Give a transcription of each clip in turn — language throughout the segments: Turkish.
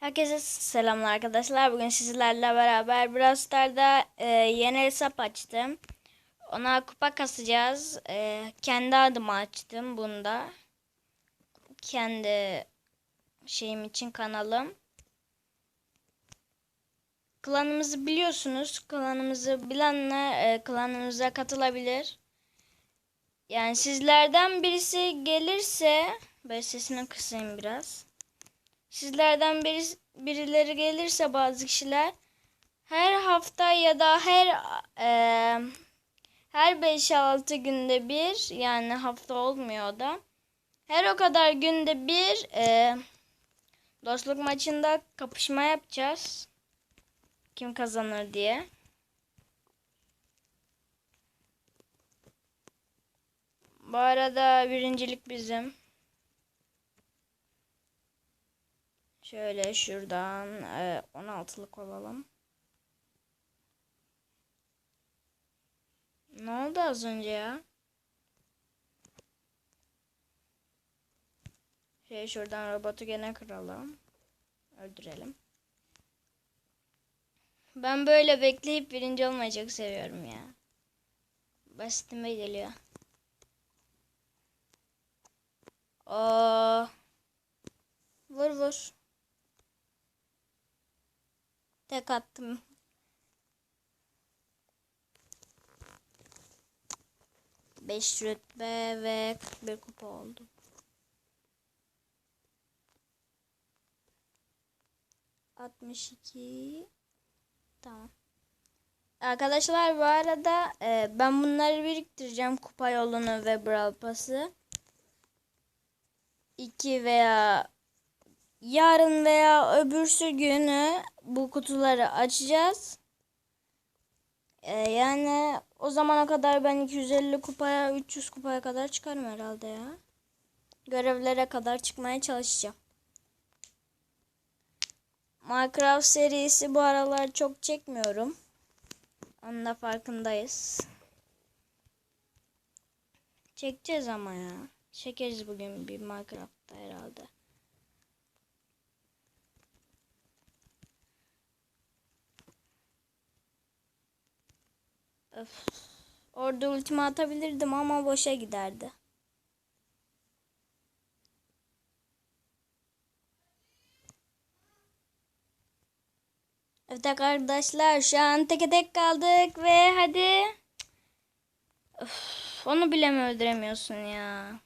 Herkese selamlar arkadaşlar. Bugün sizlerle beraber Brawl e, yeni hesap açtım. Ona kupa kasacağız. E, kendi adıma açtım bunda. Kendi şeyim için kanalım. Klanımızı biliyorsunuz. Klanımızı bilenler e, klanımıza katılabilir. Yani sizlerden birisi gelirse böyle sesini kısayım biraz. Sizlerden biri, birileri gelirse bazı kişiler her hafta ya da her e, her 5-6 günde bir yani hafta olmuyor da. Her o kadar günde bir e, dostluk maçında kapışma yapacağız. Kim kazanır diye. Bu arada birincilik bizim. Şöyle şuradan e, 16'lık olalım. Ne oldu az önce ya? Şey şuradan robotu gene kıralım. Öldürelim. Ben böyle bekleyip birinci olmayı çok seviyorum ya. Basitime geliyor. Oo. Vur vur. Tek attım. Beş rütbe ve 41 kupa oldu. Altmış iki. Tamam. Arkadaşlar bu arada e, ben bunları biriktireceğim. Kupa yolunu ve Brawl Pass'ı. 2 veya yarın veya öbürsü günü bu kutuları açacağız. Ee, yani o zamana kadar ben 250 kupaya 300 kupaya kadar çıkarım herhalde ya. Görevlere kadar çıkmaya çalışacağım. Minecraft serisi bu aralar çok çekmiyorum. Onun da farkındayız. Çekeceğiz ama ya. Çekeriz bugün bir Minecraft'ta herhalde. Öf. Orada ultimi atabilirdim ama boşa giderdi. Evet arkadaşlar şu an teke tek kaldık ve hadi. Öf, onu bile mi öldüremiyorsun ya?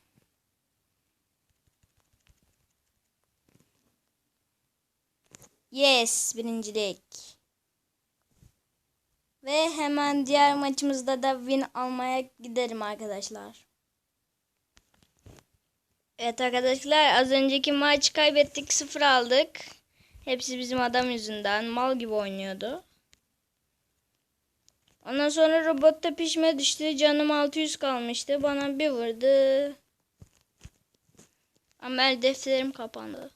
Yes birincilik. Ve hemen diğer maçımızda da win almaya giderim arkadaşlar. Evet arkadaşlar az önceki maç kaybettik sıfır aldık. Hepsi bizim adam yüzünden mal gibi oynuyordu. Ondan sonra robotta pişme düştü. Canım 600 kalmıştı. Bana bir vurdu. Amel defterim kapandı.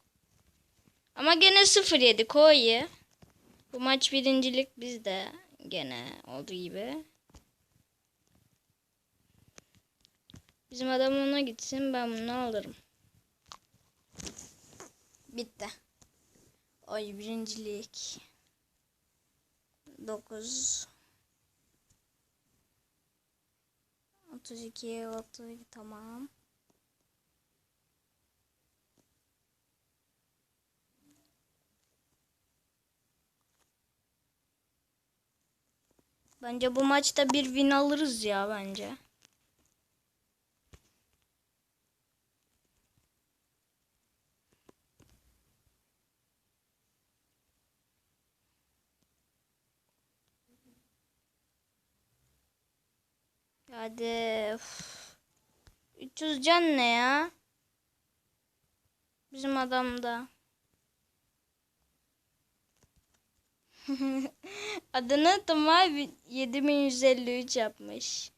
Ama gene 0-7 koyu. Bu maç birincilik bizde. Gene olduğu gibi. Bizim adam ona gitsin ben bunu alırım. Bitti. Ay birincilik. 9 32 32 tamam. Bence bu maçta bir win alırız ya bence. Hadi. Uf. 300 can ne ya? Bizim adamda. Adını Tuma 7153 yapmış.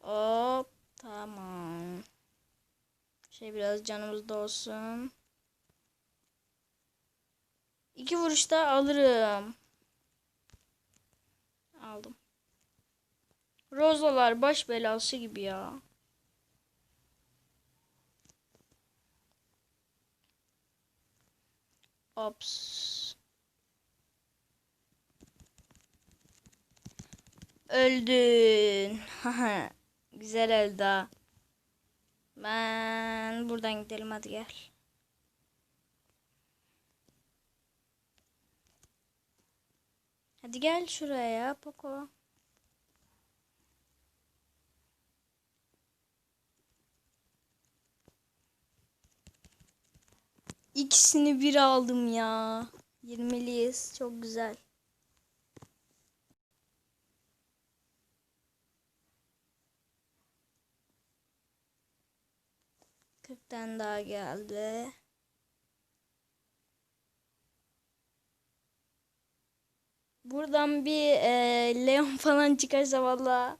Hop tamam. Şey biraz canımız da olsun. İki vuruşta alırım. Aldım. Rozalar baş belası gibi ya. Ops. Öldün. Güzel öldü. Ben buradan gidelim hadi gel. Hadi gel şuraya Poco. İkisini bir aldım ya. 20'liyiz. Çok güzel. Kırktan daha geldi. Buradan bir e, Leon falan çıkarsa valla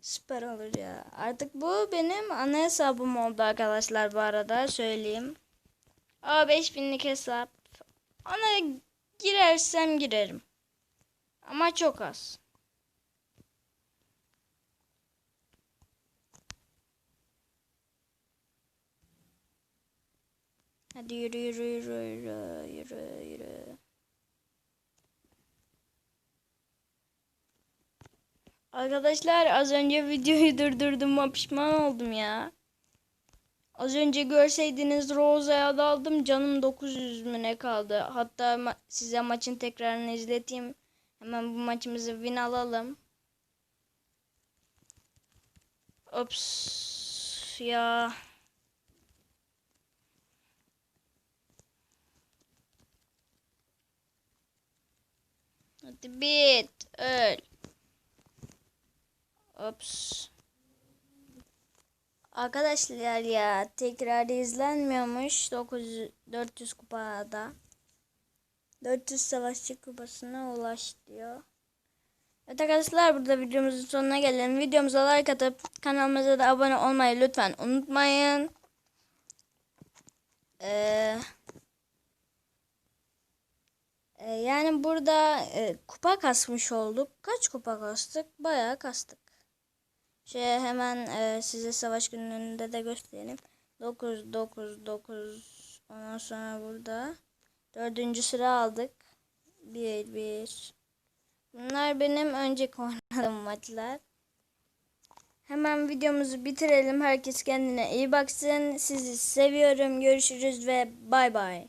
süper olur ya. Artık bu benim ana hesabım oldu arkadaşlar bu arada söyleyeyim. Aa 5000'lik hesap. Ona girersem girerim. Ama çok az. Hadi yürü yürü yürü yürü yürü yürü. Arkadaşlar az önce videoyu durdurdum pişman oldum ya. Az önce görseydiniz Rose'ya daldım canım 900 mü ne kaldı. Hatta ma- size maçın tekrarını izleteyim. Hemen bu maçımızı win alalım. Ops ya. Hadi bit öl. Ops. Arkadaşlar ya tekrar izlenmiyormuş 900 400 kupada. 400 savaşçı kupasına ulaş diyor. Evet arkadaşlar burada videomuzun sonuna gelelim. Videomuza like atıp kanalımıza da abone olmayı lütfen unutmayın. Ee, e, yani burada e, kupa kasmış olduk. Kaç kupa kastık? Bayağı kastık. Şey hemen e, size savaş gününde de göstereyim. 9 9 9 ondan sonra burada dördüncü sıra aldık. 1 1 Bunlar benim önceki oynadığım maçlar. Hemen videomuzu bitirelim. Herkes kendine iyi baksın. Sizi seviyorum. Görüşürüz ve bay bay.